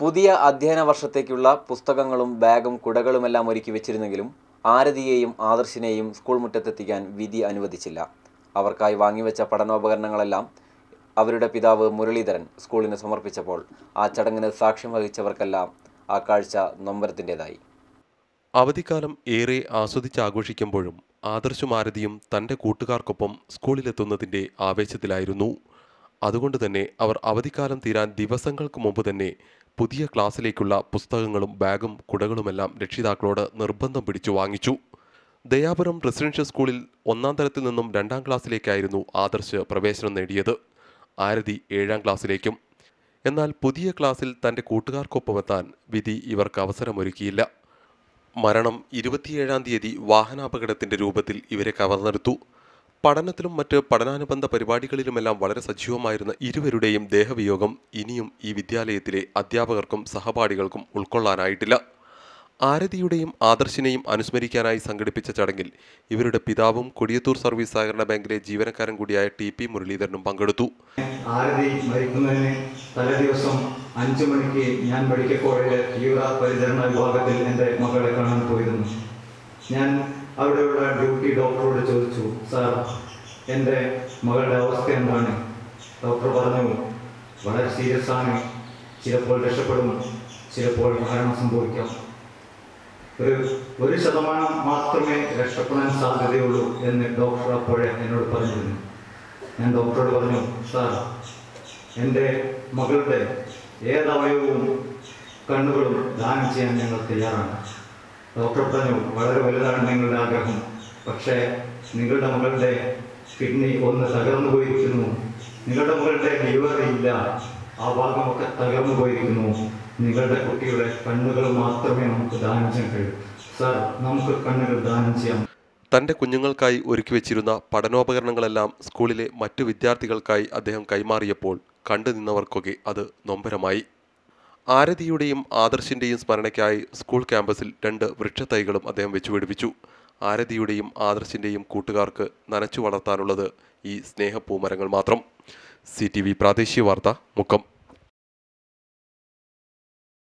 പുതിയ അധ്യയന വർഷത്തേക്കുള്ള പുസ്തകങ്ങളും ബാഗും കുടകളുമെല്ലാം ഒരുക്കി വെച്ചിരുന്നെങ്കിലും ആരതിയെയും ആദർശിനെയും സ്കൂൾ മുറ്റത്തെത്തിക്കാൻ വിധി അനുവദിച്ചില്ല. അവർക്കായി വാങ്ങിവെച്ച പഠനോപകരണങ്ങളെല്ലാം അവരുടെ പിതാവ് മുരളീധരൻ സ്കൂളിന് സമർപ്പിച്ചപ്പോൾ ആ ചടങ്ങിന് സാക്ഷ്യം വഹിച്ചവർക്കെല്ലാം ആ കാഴ്ച നൊമ്പരത്തിന്റെതായി. അവധിക്കാലം ഏറെ ആസ്വദിച്ചാഘോഷിക്കുമ്പോഴും ആദർശുമാരതിയും തന്റെ കൂട്ടുകാർക്കൊപ്പം സ്കൂളിലെത്തുന്നതിന്റെ ആവേശത്തിലായിരുന്നു. അതുകൊണ്ട് തന്നെ അവർ അവധിക്കാലം തീരാൻ ദിവസങ്ങൾക്ക് മുമ്പ് തന്നെ പുതിയ ക്ലാസ്സിലേക്കുള്ള പുസ്തകങ്ങളും ബാഗും കുടകളുമെല്ലാം രക്ഷിതാക്കളോട് നിർബന്ധം പിടിച്ചു വാങ്ങിച്ചു. ദയാപുരം റെസിഡൻഷ്യൽ സ്കൂളിൽ ഒന്നാം തരത്തിൽ നിന്നും രണ്ടാം ക്ലാസ്സിലേക്കായിരുന്നു ആദർശ് പ്രവേശനം നേടിയത്. ആരതി ഏഴാം ക്ലാസ്സിലേക്കും. എന്നാൽ പുതിയ ക്ലാസ്സിൽ തന്റെ കൂട്ടുകാർക്കൊപ്പമെത്താൻ വിധി ഇവർക്ക് അവസരമൊരുക്കിയില്ല. മരണം ഇരുപത്തിയേഴാം തീയതി വാഹനാപകടത്തിന്റെ രൂപത്തിൽ ഇവരെ കവർന്നെടുത്തു. പഠനത്തിലും മറ്റ് പഠനാനുബന്ധ പരിപാടികളിലുമെല്ലാം വളരെ സജീവമായിരുന്ന ഇരുവരുടെയും ദേഹവിയോഗം ഇനിയും ഈ വിദ്യാലയത്തിലെ അധ്യാപകർക്കും സഹപാഠികൾക്കും ഉൾക്കൊള്ളാനായിട്ടില്ല. ആരതിയുടെയും ആദർശിനെയും അനുസ്മരിക്കാനായി സംഘടിപ്പിച്ച ചടങ്ങിൽ ഇവരുടെ പിതാവും കൊടിയത്തൂർ സർവീസ് സഹകരണ ബാങ്കിലെ ജീവനക്കാരൻ കൂടിയായ ടി പി മുരളീധരനും പങ്കെടുത്തു. ഞാൻ വിഭാഗത്തിൽ കാണാൻ ഞാൻ അവിടെയുള്ള ഡ്യൂട്ടി ഡോക്ടറോട് ചോദിച്ചു സാർ എന്റെ മകളുടെ അവസ്ഥ എന്താണ്? ഡോക്ടർ പറഞ്ഞു വളരെ സീരിയസ് ആണ്. ചിലപ്പോൾ രക്ഷപ്പെടും ചിലപ്പോൾ മരണം സംഭവിക്കാം. ഒരു ഒരു ശതമാനം മാത്രമേ രക്ഷപ്പെടാൻ സാധ്യതയുള്ളൂ എന്ന് ഡോക്ടർ അപ്പോഴേ എന്നോട് പറഞ്ഞിരുന്നു. ഞാൻ ഡോക്ടറോട് പറഞ്ഞു സാർ എന്റെ മകളുടെ ഏതവയവവും കണ്ണുകളും ദാനം ചെയ്യാൻ ഞങ്ങൾ തയ്യാറാണ്. ഡോക്ടർ പറഞ്ഞു വളരെ വലുതാണ് നിങ്ങളുടെ ആഗ്രഹം. പക്ഷേ നിങ്ങളുടെ മകളുടെ കിഡ്നി ഒന്ന് തകർന്നു പോയിരിക്കുന്നു. നിങ്ങളുടെ മകളുടെ ലിവർ ഇല്ല. ആ ഭാഗമൊക്കെ തകർന്നു പോയിരിക്കുന്നു. നിങ്ങളുടെ കുട്ടിയുടെ കണ്ണുകൾ മാത്രമേ നമുക്ക് ദാനം ചെയ്യാൻ കഴിയൂ. സാർ നമുക്ക് കണ്ണുകൾ ദാനം ചെയ്യാം. തന്റെ കുഞ്ഞുങ്ങൾക്കായി ഒരുക്കി വെച്ചിരുന്ന പഠനോപകരണങ്ങളെല്ലാം സ്കൂളിലെ മറ്റു വിദ്യാർത്ഥികൾക്കായി അദ്ദേഹം കൈമാറിയപ്പോൾ കണ്ടു നിന്നവർക്കൊക്കെ അത് നൊമ്പരമായി. ആരതിയുടെയും ആദർശിന്റെയും സ്മരണയ്ക്കായി സ്കൂൾ ക്യാമ്പസിൽ രണ്ട് വൃക്ഷത്തൈകളും അദ്ദേഹം വെച്ചുപിടിപ്പിച്ചു ആരതിയുടെയും ആദർശിന്റെയും കൂട്ടുകാർക്ക് നനച്ചു വളർത്താനുള്ളത് ഈ സ്നേഹപ്പൂമരങ്ങൾ മാത്രം. സി ടി വി പ്രാദേശിക വാർത്ത മുക്കം.